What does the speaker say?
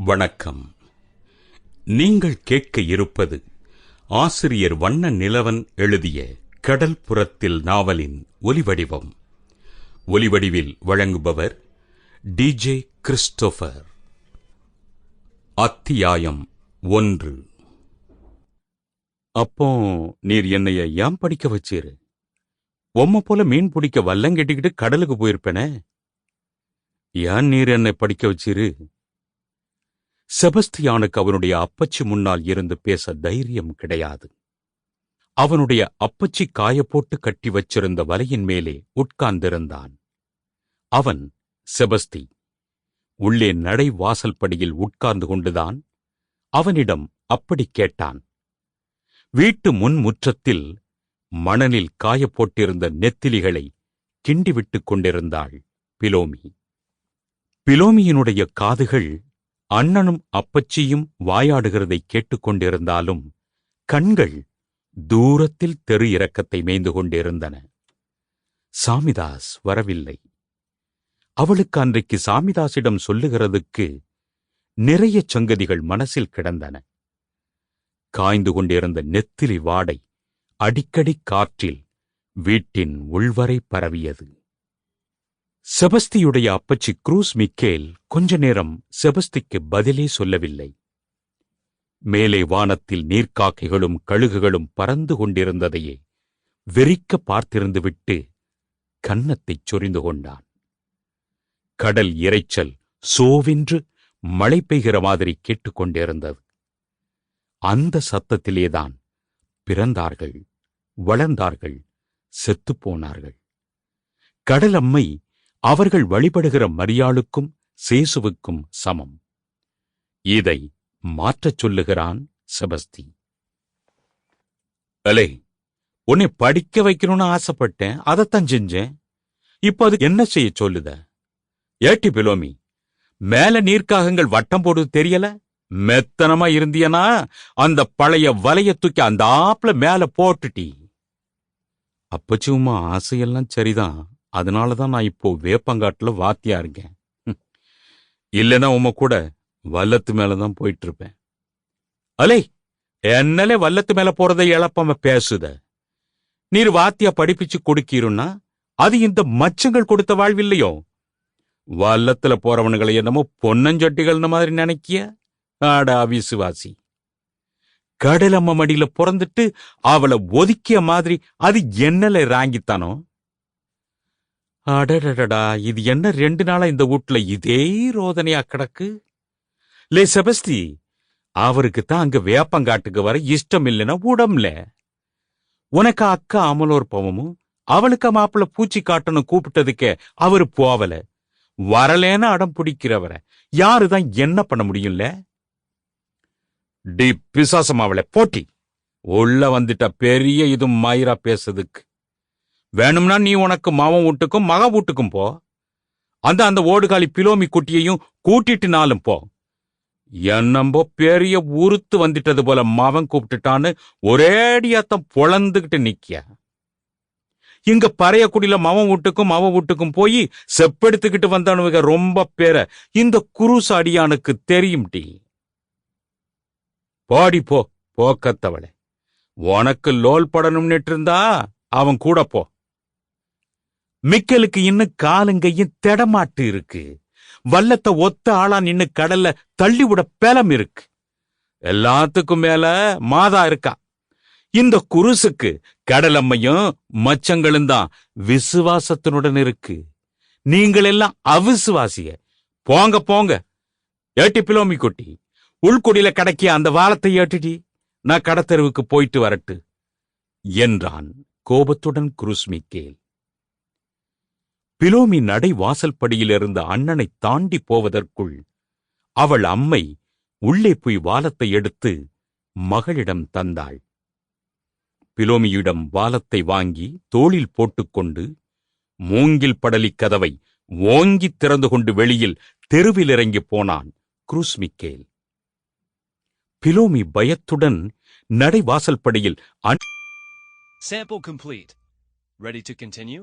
வணக்கம். நீங்கள் கேட்க இருப்பது ஆசிரியர் வண்ண நிலவன் எழுதிய கடல் புறத்தில் நாவலின் ஒலிவடிவம். ஒலிவடிவில் வழங்குபவர் டிஜே கிறிஸ்டோபர் அத்தியாயம் ஒன்று. அப்போ நீர் என்னைய ஏன் படிக்க வச்சீரு? உம்ம போல மீன் பிடிக்க வல்லம் கட்டிக்கிட்டு கடலுக்கு போயிருப்பேனே? ஏன் நீர் என்னை படிக்க வச்சீரு? செபஸ்தியானுக்கு அவனுடைய அப்பச்சி முன்னால் இருந்து பேச தைரியம் கிடையாது. அவனுடைய அப்பச்சி காயப்போட்டு கட்டி வச்சிருந்த வலையின் மேலே உட்கார்ந்திருந்தான். அவன் செபஸ்தி உள்ளே நடை வாசல்படியில் உட்கார்ந்து கொண்டுதான் அவனிடம் அப்படி கேட்டான். வீட்டு முன் முற்றத்தில் மணலில் காயப்போட்டிருந்த நெத்திலிகளை கிண்டிவிட்டுக் கொண்டிருந்தாள் பிலோமி. பிலோமியினுடைய காதுகள் அண்ணனும் அப்பச்சியும் வாயாடுகிறதை கேட்டுக்கொண்டிருந்தாலும் கண்கள் தூரத்தில் தெரு இறக்கத்தை மேய்ந்து கொண்டிருந்தன. சாமிதாஸ் வரவில்லை. அவளுக்கு அன்றைக்கு சாமிதாசிடம் சொல்லுகிறதுக்கு நிறைய சங்கதிகள் மனசில் கிடந்தன. காய்ந்து கொண்டிருந்த நெத்திலி வாடை அடிக்கடி காற்றில் வீட்டின் உள்வரை பரவியது. செபஸ்தியுடைய அப்பச்சி குரூஸ் மிக்கேல் கொஞ்ச நேரம் செபஸ்திக்கு பதிலே சொல்லவில்லை. மேலே வானத்தில் நீர்க்காக்கைகளும் கழுகுகளும் பறந்து கொண்டிருந்ததையே வெறிக்க பார்த்திருந்துவிட்டு கன்னத்தைச் சொரிந்து கொண்டான். கடல் இரைச்சல் சோவென்று மழை பெய்கிற மாதிரி கேட்டுக்கொண்டிருந்தது அந்த சத்தத்திலேதான் பிறந்தார்கள் வளர்ந்தார்கள் செத்துப்போனார்கள் கடல் கடலம்மை அவர்கள் வழிபடுகிற மரியாளுக்கும் சேசுவுக்கும் சமம். இதை மாற்றச் சொல்லுகிறான் செபஸ்தி. அலே உன்னை படிக்க வைக்கணும்னு ஆசைப்பட்டேன் அதைத்தான் செஞ்சேன். இப்ப அது என்ன செய்ய சொல்லுத? ஏட்டி பிலோமி மேல நீர்க்காகங்கள் வட்டம் போடுவது தெரியல? மெத்தனமா இருந்தியனா? அந்த பழைய வலைய தூக்கி அந்த ஆப்ல மேல போட்டுட்டி. அப்பச்சுமா ஆசையெல்லாம் சரிதான். அதனாலதான் நான் இப்போ வேப்பங்காட்டுல வாத்தியா இருக்கேன். ஹம். இல்லைன்னா உம கூட வல்லத்து மேலதான் போயிட்டு இருப்பேன் அலே என்னலே வல்லத்து மேல போறதை இழப்பாம பேசுத. நீர் வாத்தியா படிப்பிச்சு கொடுக்கீருன்னா அது இந்த மச்சங்கள் கொடுத்த வாழ்வில்லையோ? வல்லத்துல போறவனுங்களை என்னமோ பொன்னஞ்சொட்டிகள்னு மாதிரி நினைக்கிய? ஆடா விசுவாசி கடலம்ம மடியில பிறந்துட்டு அவளை ஒதுக்கிய மாதிரி அது என்னல ராங்கித்தானோ? அடடடடா இது என்ன ரெண்டு நாளா இந்த வீட்ல இதே ரோதனையா கிடக்கு? லே செபஸ்தி அவருக்கு தான் அங்க வேப்பங்காட்டுக்கு வர இஷ்டம் இல்லைன்னா உடம்புல உனக்கு அக்கா அமலோர் போவமும் அவளுக்கு மாப்பிள்ள பூச்சி காட்டணும் கூப்பிட்டதுக்கே அவரு போவல. வரலேன்னு அடம் பிடிக்கிறவரை யாருதான் என்ன பண்ண முடியும்ல? டி பிசாசம் அவளை போட்டி. உள்ள வந்துட்ட பெரிய இது மயிரா பேசுறதுக்கு. வேணும்னா நீ உனக்கு மாவன் வீட்டுக்கும் மக வீட்டுக்கும் போ. அந்த அந்த ஓடுகாலி பிலோமி குட்டியையும் கூட்டிட்டு நாளும் போ என்னம்போ பெரிய உறுத்து வந்துட்டது போல மவன் கூப்பிட்டுட்டான்னு ஒரேடியாத்தம் பொழந்துகிட்டு நிக்கிய. இங்க பறையக்குடியில மவன் வீட்டுக்கும் மவன் வீட்டுக்கும் போய் செப்பெடுத்துக்கிட்டு வந்தவனுங்க ரொம்ப பேர இந்த குருசு அடியானுக்கு தெரியும் டி. போடி போ போக்கத்தவளே உனக்கு லோல் படணும்னுட்டு இருந்தா அவன் கூட போ. மிக்கலுக்கு இன்னும் காலங்கையும் தெடமாட்டு இருக்கு. வல்லத்தை ஒத்த ஆளா நின்னு கடல்ல தள்ளி விட பலம் இருக்கு. எல்லாத்துக்கும் மேல மாதா இருக்கா? இந்த குருசுக்கு கடலம்மையும் மச்சங்களும் தான் விசுவாசத்தினுடன் இருக்கு. நீங்கள் எல்லாம் அவிசுவாசிய போங்க போங்க. ஏட்டி பிலோமி குட்டி உள்குடியில கடக்கிய அந்த வாரத்தை ஏட்டுடி? நான் கடத்தெருவுக்கு போயிட்டு வரட்டு என்றான் கோபத்துடன் குருஸ்மிக்கேல் பிலோமி நடை வாசல்படியிலிருந்த அண்ணனைத் தாண்டி போவதற்குள் அவள் அம்மை உள்ளே போய் வாலத்தை எடுத்து மகளிடம் தந்தாள் பிலோமியிடம் வாலத்தை வாங்கி தோளில் போட்டுக்கொண்டு மூங்கில் படலிக் கதவை ஓங்கித் திறந்து கொண்டு வெளியில் தெருவில் இறங்கிப் போனான் குரூஸ்மிக்கேல் பிலோமி பயத்துடன் நடை வாசல்படியில் அன் Sample complete. Ready to continue?